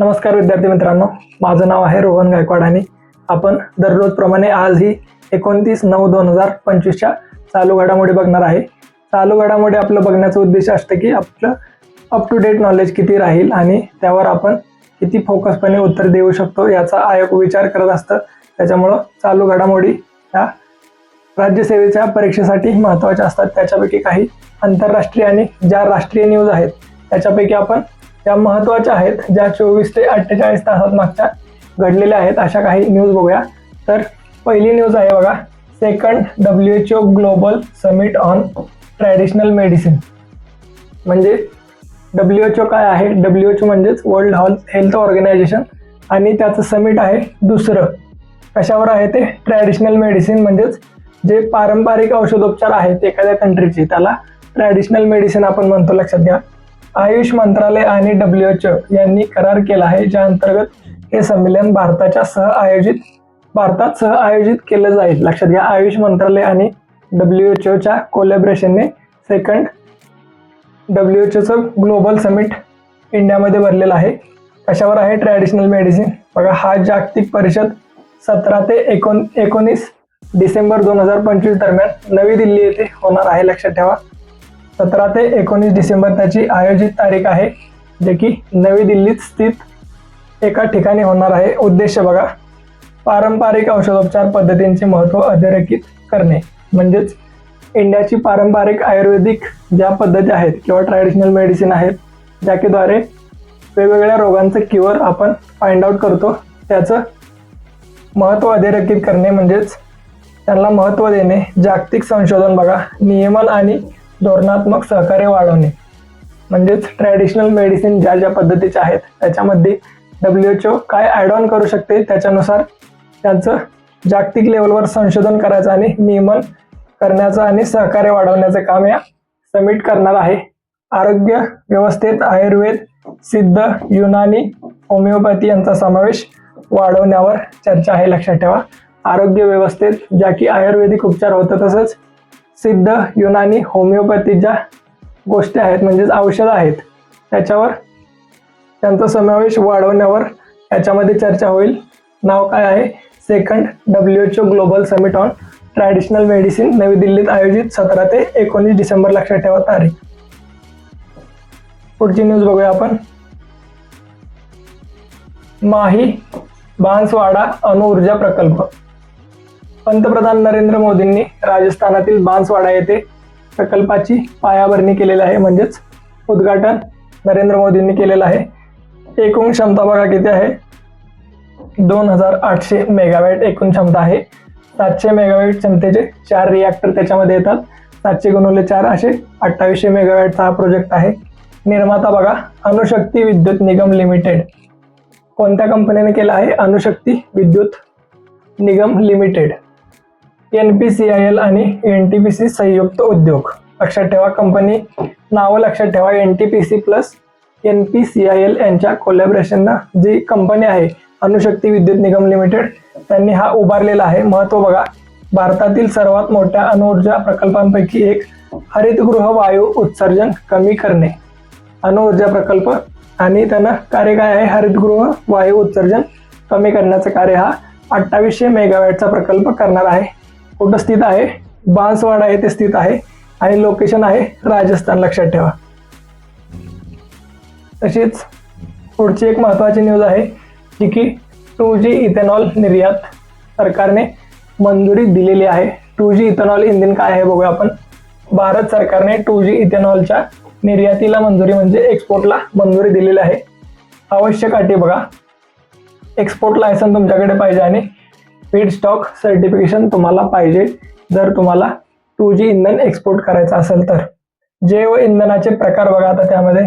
नमस्कार विद्यार्थी मित्रांनो. माझं नाव आहे रोहन गायकवाड आणि आपण दररोजप्रमाणे आजही एकोणतीस नऊ दोन हजार पंचवीसच्या चालू घडामोडी बघणार आहे. चालू घडामोडी आपलं बघण्याचं उद्देश असतं की आपलं अप टू डेट नॉलेज किती राहील आणि त्यावर आपण किती फोकसपणे उत्तर देऊ शकतो याचा आयोग विचार करत असतं. त्याच्यामुळं चालू घडामोडी ह्या राज्यसेवेच्या परीक्षेसाठी महत्त्वाच्या असतात. त्याच्यापैकी काही आंतरराष्ट्रीय आणि ज्या राष्ट्रीय न्यूज आहेत त्याच्यापैकी आपण त्या महत्त्वाच्या आहेत ज्या चोवीस ते अठ्ठेचाळीस तासात मागच्या घडलेल्या आहेत अशा काही न्यूज बघूया. तर पहिली न्यूज आहे बघा second W H O global summit on traditional medicine म्हणजे डब्ल्यू एच ओ काय आहे? डब्ल्यू एच ओ म्हणजेच वर्ल्ड हेल्थ ऑर्गनायझेशन आणि त्याचं समिट आहे दुसरं. कशावर आहे ते? ट्रॅडिशनल मेडिसिन म्हणजेच जे पारंपरिक औषधोपचार आहेत एखाद्या कंट्रीचे त्याला ट्रॅडिशनल मेडिसिन आपण म्हणतो लक्षात घ्या. आयुष मंत्रालय आणि डब्ल्यू एच ओ यांनी करार केला आहे ज्या अंतर्गत हे संमेलन भारताच्या सह आयोजित भारतात सह आयोजित केलं जाईल. लक्षात घ्या आयुष मंत्रालय आणि डब्ल्यू एच ओच्या कोलॅबरेशनने सेकंड डब्ल्यू एच ओचं ग्लोबल समिट इंडियामध्ये भरलेलं आहे. कशावर आहे? ट्रॅडिशनल मेडिसिन बघा हा जागतिक परिषद सतरा ते एकोण एकोणीस डिसेंबर दोन हजार पंचवीस दरम्यान नवी दिल्ली येथे होणार आहे. लक्षात ठेवा. सतरा ते एकोणीस डिसेंबर त्याची आयोजित तारीख आहे जे की नवी दिल्लीत स्थित एका ठिकाणी होणार आहे. उद्देश बघा पारंपरिक औषधोपचार पद्धतींचे महत्त्व अधोरेखित करणे. म्हणजेच इंडियाची पारंपरिक आयुर्वेदिक ज्या पद्धती आहेत किंवा ट्रॅडिशनल मेडिसिन आहेत ज्याकीद्वारे वेगवेगळ्या रोगांचं क्युअर आपण फाइंड आउट करतो त्याचं महत्त्व अधोरेखित करणे. म्हणजेच त्यांना महत्त्व देणे. जागतिक संशोधन बघा नियमन आणि धोरणात्मक सहकार्य वाढवणे. म्हणजेच ट्रॅडिशनल मेडिसिन ज्या ज्या पद्धतीच्या आहेत त्याच्यामध्ये डब्ल्यू एच ओ काय ॲड ऑन करू शकते त्याच्यानुसार त्यांचं जागतिक लेवलवर संशोधन करायचं आणि नियमन करण्याचं आणि सहकार्य वाढवण्याचं काम या समिट करणार आहे. आरोग्य व्यवस्थेत आयुर्वेद सिद्ध युनानी होमिओपॅथी यांचा समावेश वाढवण्यावर चर्चा आहे. लक्षात ठेवा. आरोग्य व्यवस्थेत ज्या की आयुर्वेदिक उपचार होतं तसंच सिद्ध युनानी होमिओपॅथीच्या गोष्टी आहेत म्हणजेच औषधं आहेत. त्याच्यावर त्यांचा समावेश वाढवण्यावर याच्यामध्ये चर्चा होईल. नाव काय आहे? Second W H O global summit on traditional medicine नवी दिल्लीत आयोजित सतरा ते एकोणीस डिसेंबर लक्षात ठेवा तारीख. पुढची न्यूज बघूया आपण. माही बांसवाडा अणुऊर्जा प्रकल्प. पंतप्रधान नरेंद्र मोदींनी राजस्थानातील बांसवाडा येथे प्रकल्पाची पायाभरणी केलेली आहे. म्हणजेच उद्घाटन नरेंद्र मोदींनी केलेलं आहे. एकूण क्षमता बघा किती आहे? दोन हजार आठशे मेगावॅट एकूण क्षमता आहे. सातशे मेगावॅट क्षमतेचे चार रिॲक्टर त्याच्यामध्ये येतात. सातशे गुणवले चार असे अठ्ठावीसशे मेगावॅटचा हा प्रोजेक्ट आहे. निर्माता बघा अणुशक्ती विद्युत निगम लिमिटेड. कोणत्या कंपनीने केला आहे? Anushakti Vidyut Nigam limited. N P C I L आणि एन टी पी सी संयुक्त उद्योग. लक्षात ठेवा कंपनी नावं लक्षात ठेवा N T P C plus N P C I L यांच्या कोलॅबरेशननं जी कंपनी आहे अणुशक्ती विद्युत निगम लिमिटेड त्यांनी हा उभारलेला आहे. महत्त्व बघा भारतातील सर्वात मोठ्या अणुऊर्जा प्रकल्पांपैकी एक हरितगृह वायू उत्सर्जन कमी करणे. अणुऊर्जा प्रकल्प आणि त्यानं कार्य काय आहे? हरितगृह वायू उत्सर्जन कमी करण्याचं कार्य हा अठ्ठावीसशे मेगावॅटचा प्रकल्प करणार आहे. कुठं स्थित आहे? बांसवाडा येथे स्थित आहे आणि लोकेशन आहे राजस्थान. लक्षात ठेवा. तशीच पुढची एक महत्त्वाची न्यूज आहे जी की टू जी इथेनॉल निर्यात सरकारने मंजुरी दिलेली आहे. टू जी इथेनॉल इंजिन काय आहे बघूया आपण. भारत सरकारने टू जी इथेनॉलच्या निर्यातीला मंजुरी म्हणजे एक्सपोर्टला मंजुरी दिलेली आहे. आवश्यक अटी बघा. एक्सपोर्ट लायसन तुमच्याकडे पाहिजे आणि फीड स्टॉक सर्टिफिकेशन तुम्हाला पाहिजे. जर तुम्हाला टू जी इंधन एक्सपोर्ट करायचं असेल तर. जैव इंधनाचे प्रकार बघा आता त्यामध्ये.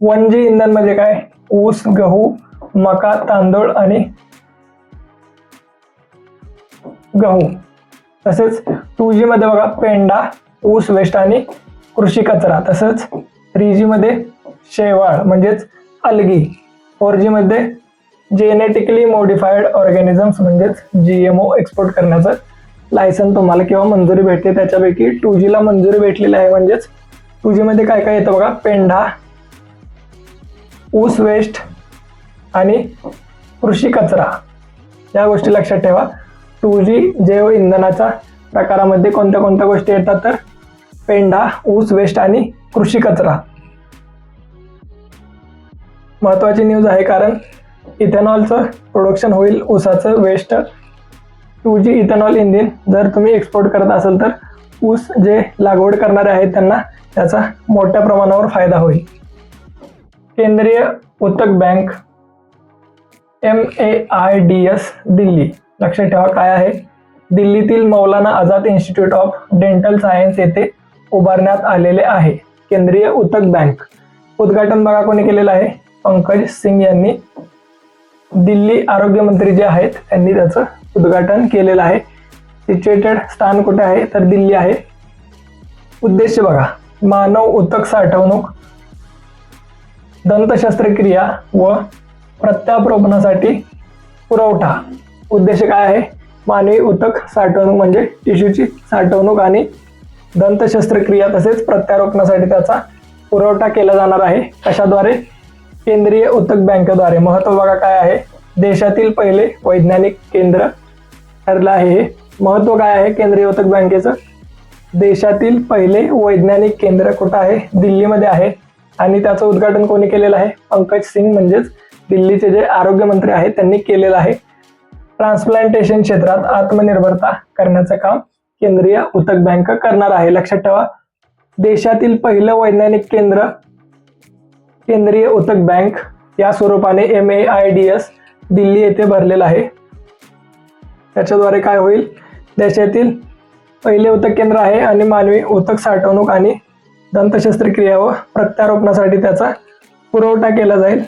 वन जी इंधन म्हणजे काय? ऊस गहू मका तांदूळ आणि गहू. तसेच टू जी मध्ये बघा पेंडा ऊस वेस्ट आणि कृषी कचरा. तसंच थ्री जी मध्ये शेवाळ म्हणजेच अलगी. फोर जी मध्ये जेनेटिकली मॉडिफाईड ऑर्गॅनिझम्स म्हणजेच जी एम ओ एक्सपोर्ट करण्याचं लायसन तुम्हाला किंवा मंजुरी भेटते. त्याच्यापैकी टू जीला मंजुरी भेटलेली आहे म्हणजेच टू जीमध्ये काय काय येतं बघा? पेंढा ऊस वेस्ट आणि कृषी कचरा. या गोष्टी लक्षात ठेवा. टू जी जैव इंधनाच्या प्रकारामध्ये कोणत्या कोणत्या गोष्टी येतात तर? पेंढा ऊस वेस्ट आणि कृषी कचरा. महत्वाची न्यूज आहे कारण इथेनॉलचं प्रोडक्शन होईल ऊसाचं waste two G ethanol engine जर तुम्ही एक्सपोर्ट करत असाल तर ऊस जे लागवड करणारे आहेत त्यांना त्याचा मोठ्या प्रमाणावर फायदा होईल. केंद्रीय उत्तक bank M A I D S Delhi. लक्षात ठेवा काय आहे? दिल्लीतील Maulana Azad institute of dental science येथे उभारण्यात आलेले आहे. केंद्रीय उत्तक बँक. उद्घाटन बघा कोणी केलेलं आहे? पंकज सिंग यांनी दिल्ली आरोग्यमंत्री जे आहेत त्यांनी त्याचं उद्घाटन केलेलं आहे. सिच्युएटेड स्थान कुठे आहे? तर दिल्ली आहे. उद्देश बघा. मानव उतक साठवणूक दंतशस्त्रक्रिया व प्रत्यारोपणासाठी पुरवठा. उद्देश काय आहे? मानवी उत्तक साठवणूक म्हणजे टिश्यूची साठवणूक आणि दंतशस्त्रक्रिया तसेच प्रत्यारोपणासाठी त्याचा पुरवठा केला जाणार आहे. कशाद्वारे? केंद्रीय उत्तक बँकेद्वारे महत्त्व बघा काय आहे? देशातील पहिले वैज्ञानिक केंद्र ठरलं आहे हे. महत्त्व काय आहे केंद्रीय उत्तक बँकेचं? देशातील पहिले वैज्ञानिक केंद्र कुठं आहे? दिल्लीमध्ये आहे. आणि त्याचं उद्घाटन कोणी केलेलं आहे? पंकज सिंग म्हणजेच दिल्लीचे जे आरोग्यमंत्री आहेत त्यांनी केलेलं आहे. ट्रान्सप्लांटेशन क्षेत्रात आत्मनिर्भरता करण्याचं काम केंद्रीय उतक बँक करणार आहे. लक्षात ठेवा. देशातील पहिलं वैज्ञानिक केंद्र केंद्रीय उतक बँक या स्वरूपाने M A I D S Delhi येथे भरलेलं आहे. त्याच्याद्वारे काय होईल? देशातील पहिले उतक केंद्र आहे आणि मानवी उतक साठवणूक आणि दंतशस्त्रक्रिया व प्रत्यारोपणासाठी त्याचा पुरवठा केला जाईल.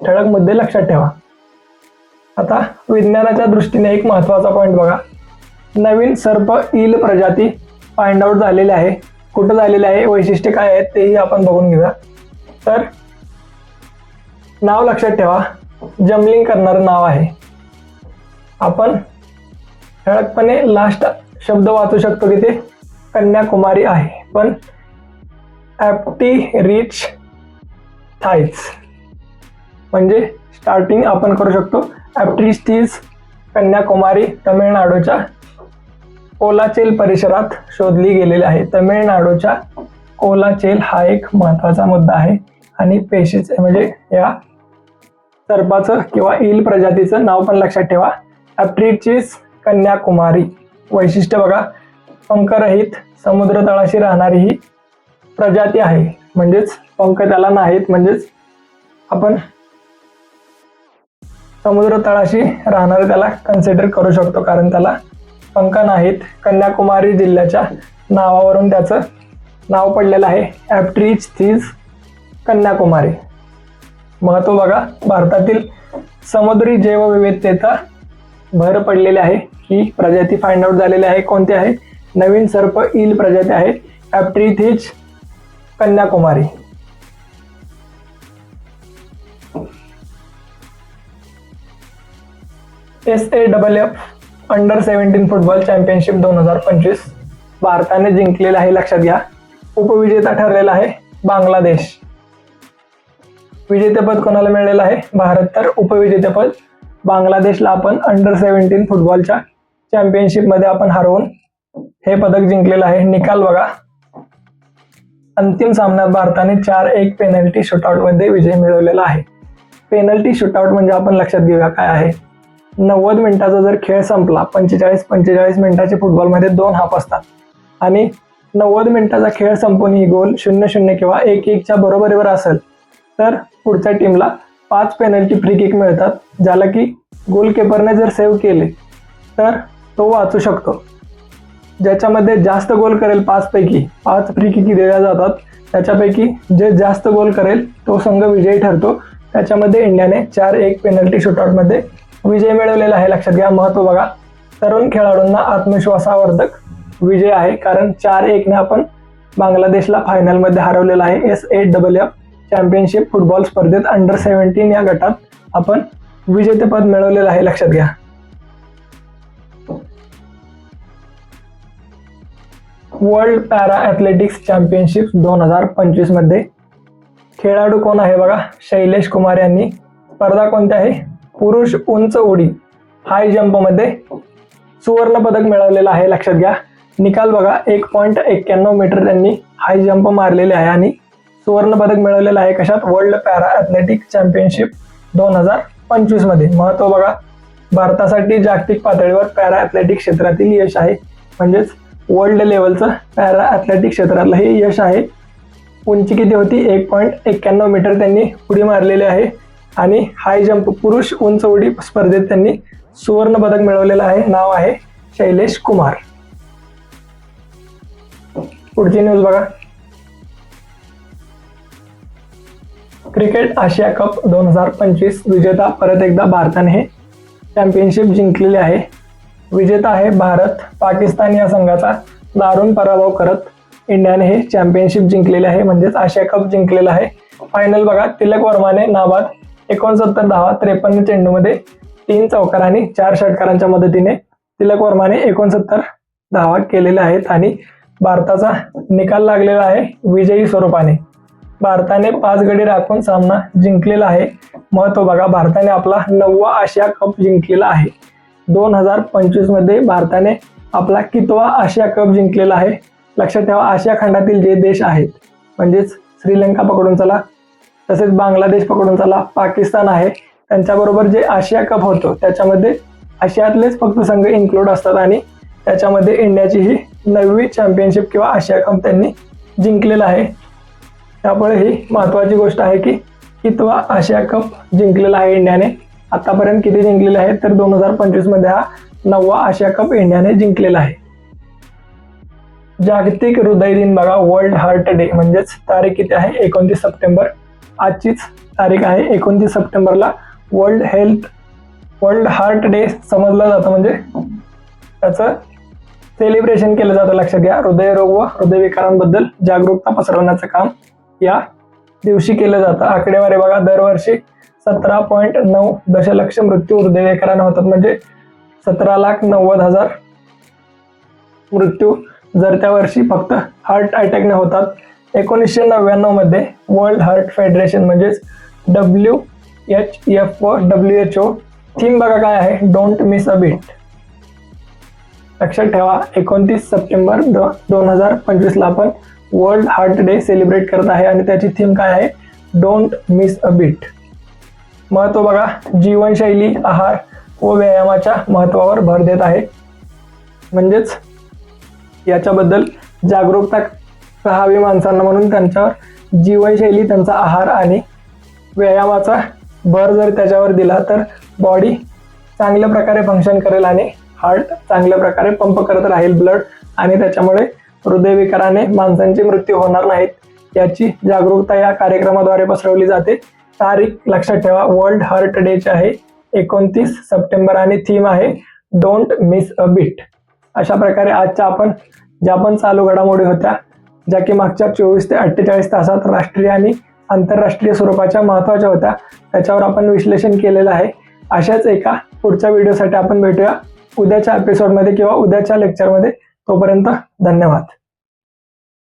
ठळक मुद्दे लक्षात ठेवा. आता विज्ञानाच्या दृष्टीने एक महत्त्वाचा पॉईंट बघा. नवीन सर्प ईल प्रजाती फाइंड आउट झालेले आहे. कुठं झालेले आहे? वैशिष्ट्य काय आहेत? तेही आपण बघून घेऊया. तर नाव लक्षात ठेवा. जमलिंग करणारं नाव आहे. आपण ठळकपणे लास्ट शब्द वाचू शकतो की ते कन्याकुमारी आहे. पण ॲप्टी रिच थाईज म्हणजे स्टार्टिंग आपण करू शकतो. ॲप्टिस्टीज कन्याकुमारी तमिळनाडूच्या कोलाचेल परिसरात शोधली गेलेली आहे. तमिळनाडूच्या कोलाचेल हा एक महत्त्वाचा मुद्दा आहे. आणि पेशीचे म्हणजे या सर्पाचं किंवा ईल प्रजातीचं नाव पण लक्षात ठेवा. ॲप्टिचीज कन्याकुमारी. वैशिष्ट्य बघा पंखरहित समुद्र तळाशी राहणारी ही प्रजाती आहे. म्हणजेच पंख त्याला नाहीत म्हणजेच आपण समुद्र तळाशी राहणारे त्याला कन्सिडर करू शकतो. कारण त्याला पंख नाहीत. कन्याकुमारी जिल्ह्याच्या नावावरून त्याचं नाव पडलेलं आहे. ॲप्ट्रीच थीज कन्याकुमारी. महत्त्व बघा. भारतातील समुद्री जैवविविधतेचा भर पडलेली आहे. ही प्रजाती फाइंड आउट झालेली आहे. कोणती आहे? नवीन सर्प ईल प्रजाती आहे. ॲप्ट्रीथिज Kanyakumari. S A double F under seventeen football championship दोन हजार पंचवीस भारताने जिंकलेला आहे लक्षात घ्या. उपविजेता ठरलेला आहे बांगलादेश. विजेतेपद कोणाला मिळालेलं आहे? भारत तर उपविजेतेपद. बांगलादेशला आपण अंडर सेव्हन्टीन फुटबॉलच्या चॅम्पियनशिपमध्ये आपण हरवून हे पदक जिंकलेलं आहे. निकाल बघा. अंतिम सामन्यात भारताने चार एक पेनल्टी शूटआउटमध्ये विजय मिळवलेला आहे. पेनल्टी शूटआउट म्हणजे आपण लक्षात घेऊया काय आहे. नव्वद मिनिटाचा जर खेळ संपला पंचेचाळीस पंचेचाळीस मिनिटाचे फुटबॉलमध्ये दोन हाफ असतात. आणि नव्वद मिनिटाचा खेळ संपून ही गोल शून्य शून्य किंवा एक एकच्या बरोबरीवर असेल तर पुढच्या टीमला पाच पेनल्टी फ्री किक मिळतात ज्याला की गोलकीपरने जर सेव्ह केले तर तो वाचू शकतो. ज्याच्यामध्ये जास्त गोल करेल पाचपैकी पाच फ्री किकी दिल्या जातात. त्याच्यापैकी जे जास्त गोल करेल तो संघ विजयी ठरतो. त्याच्यामध्ये इंडियाने चार एक पेनल्टी शूटआउटमध्ये विजय मिळवलेला आहे. लक्षात घ्या महत्त्व बघा. तरुण खेळाडूंना आत्मविश्वासावर्धक विजय आहे कारण चार एकने आपण बांगलादेशला फायनलमध्ये हरवलेला आहे. S A double F championship football स्पर्धेत अंडर सेव्हन्टीन या गटात आपण विजेतेपद मिळवलेलं आहे. लक्षात घ्या. वर्ल्ड पॅरा ॲथलेटिक्स चॅम्पियनशिप दोन हजार पंचवीसमध्ये खेळाडू कोण आहे बघा? शैलेश कुमार यांनी. स्पर्धा कोणत्या आहे? पुरुष उंच उडी. हाय जंपमध्ये सुवर्ण पदक मिळवलेलं आहे. लक्षात घ्या. निकाल बघा. एक पॉईंट एक्क्याण्णव मीटर त्यांनी हाय जंप मारलेले आहे आणि सुवर्ण पदक मिळवलेलं आहे कशात? वर्ल्ड पॅरा ॲथलेटिक चॅम्पियनशिप दोन हजार पंचवीसमध्ये. महत्त्व बघा. भारतासाठी जागतिक पातळीवर पॅरा ॲथलेटिक क्षेत्रातील यश आहे. म्हणजेच वर्ल्ड लेवलचं पॅरा ॲथलेटिक क्षेत्रातलं हे यश आहे. उंची किती होती? एक पॉईंट एक्क्याण्णव मीटर त्यांनी उडी मारलेली आहे. आणि हाय जंप पुरुष उंच उडी स्पर्धेत त्यांनी सुवर्ण पदक मिळवलेलं आहे. नाव आहे शैलेश कुमार. पुढची न्यूज बघा. क्रिकेट आशिया कप दोन हजार पंचवीस विजेता परत एकदा भारताने हे चॅम्पियनशिप जिंकलेली आहे. विजेता आहे भारत. पाकिस्तान या संघाचा दारुण पराभव करत इंडियाने हे चॅम्पियनशिप जिंकलेले आहे. म्हणजेच आशिया कप जिंकलेला आहे. फायनल बघा तिलक वर्माने नाबाद एकोणसत्तर धावा त्रेपन्न चेंडूमध्ये तीन चौकार आणि चार षटकारांच्या मदतीने तिलक वर्माने एकोणसत्तर धावा केलेल्या आहेत आणि भारताचा निकाल लागलेला आहे. विजयी स्वरूपाने. भारताने पाच गडी राखून सामना जिंकलेला आहे. महत्त्व बघा भारताने आपला नववा आशिया कप जिंकलेला आहे. दोन हजार पंचवीसमध्ये भारताने आपला कितवा आशिया कप जिंकलेला आहे. लक्षात ठेवा आशिया खंडातील जे देश आहेत म्हणजेच श्रीलंका पकडून चला तसेच बांगलादेश पकडून चला पाकिस्तान आहे. त्यांच्याबरोबर जे आशिया कप होतो त्याच्यामध्ये आशियातलेच फक्त संघ इन्क्लूड असतात आणि त्याच्यामध्ये इंडियाची ही नववी चॅम्पियनशिप किंवा आशिया कप त्यांनी जिंकलेला आहे. त्यामुळे ही महत्त्वाची गोष्ट आहे की कितवा आशिया कप जिंकलेला आहे इंडियाने. आतापर्यंत किती जिंकलेले आहेत तर दोन हजार पंचवीसमध्ये हा नववा आशिया कप इंडियाने जिंकलेला आहे. जागतिक हृदय दिन बघा वर्ल्ड हार्ट डे म्हणजेच तारीख किती आहे? एकोणतीस सप्टेंबर. आजचीच तारीख आहे एकोणतीस सप्टेंबरला world health world heart day समजलं जातं म्हणजे. त्याचं सेलिब्रेशन केलं जातं लक्षात घ्या. हृदयरोग व हृदयविकारांबद्दल जागरूकता पसरवण्याचं काम या दिवशी केलं जातं. आकडेवारी बघा दरवर्षी सतरा पॉईंट नऊ दशलक्ष मृत्यू हृदयविकाराने होतात. म्हणजे सतरा लाख नव्वद हजार मृत्यू जर त्या वर्षी फक्त हार्ट अटॅकने होतात. एकोणीसशे नव्याण्णवमध्ये वर्ल्ड हार्ट फेडरेशन म्हणजेच W H F O W H O theme बघा काय आहे. डोंट मिस अ बीट लक्षात ठेवा एकोणतीस सप्टेंबर दोन हजार पंचवीसला आपण वर्ल्ड हार्ट डे सेलिब्रेट करत आहे आणि त्याची थीम काय आहे? डोंट मिस अ बीट महत्त्व बघा जीवनशैली आहार व व्यायामाच्या महत्वावर भर देत आहे. म्हणजेच याच्याबद्दल जागरूकता राहावी माणसांना म्हणून त्यांच्यावर जीवनशैली त्यांचा आहार आणि व्यायामाचा भर जर त्याच्यावर दिला तर बॉडी चांगल्या प्रकारे फंक्शन करेल आणि हार्ट चांगल्या प्रकारे पंप करत राहील ब्लड आणि त्याच्यामुळे हृदयविकाराने माणसांचे मृत्यू होणार नाहीत याची जागरूकता या कार्यक्रमाद्वारे पसरवली जाते. तारीख लक्षात ठेवा वर्ल्ड हार्ट डेचे आहे. एकोणतीस सप्टेंबर आणि थीम आहे डोंट मिस अ बीट अशा प्रकारे आजच्या आपण ज्या पण चालू घडामोडी होत्या ज्या की मागच्या चोवीस ते अठ्ठेचाळीस तासात राष्ट्रीय आणि आंतरराष्ट्रीय स्वरूपाच्या महत्त्वाच्या होत्या त्याच्यावर आपण विश्लेषण केलेलं आहे. अशाच एका पुढच्या व्हिडिओसाठी आपण भेटूया. उद्याच्या एपिसोडमध्ये किंवा उद्याच्या लेक्चरमध्ये तोपर्यंत धन्यवाद.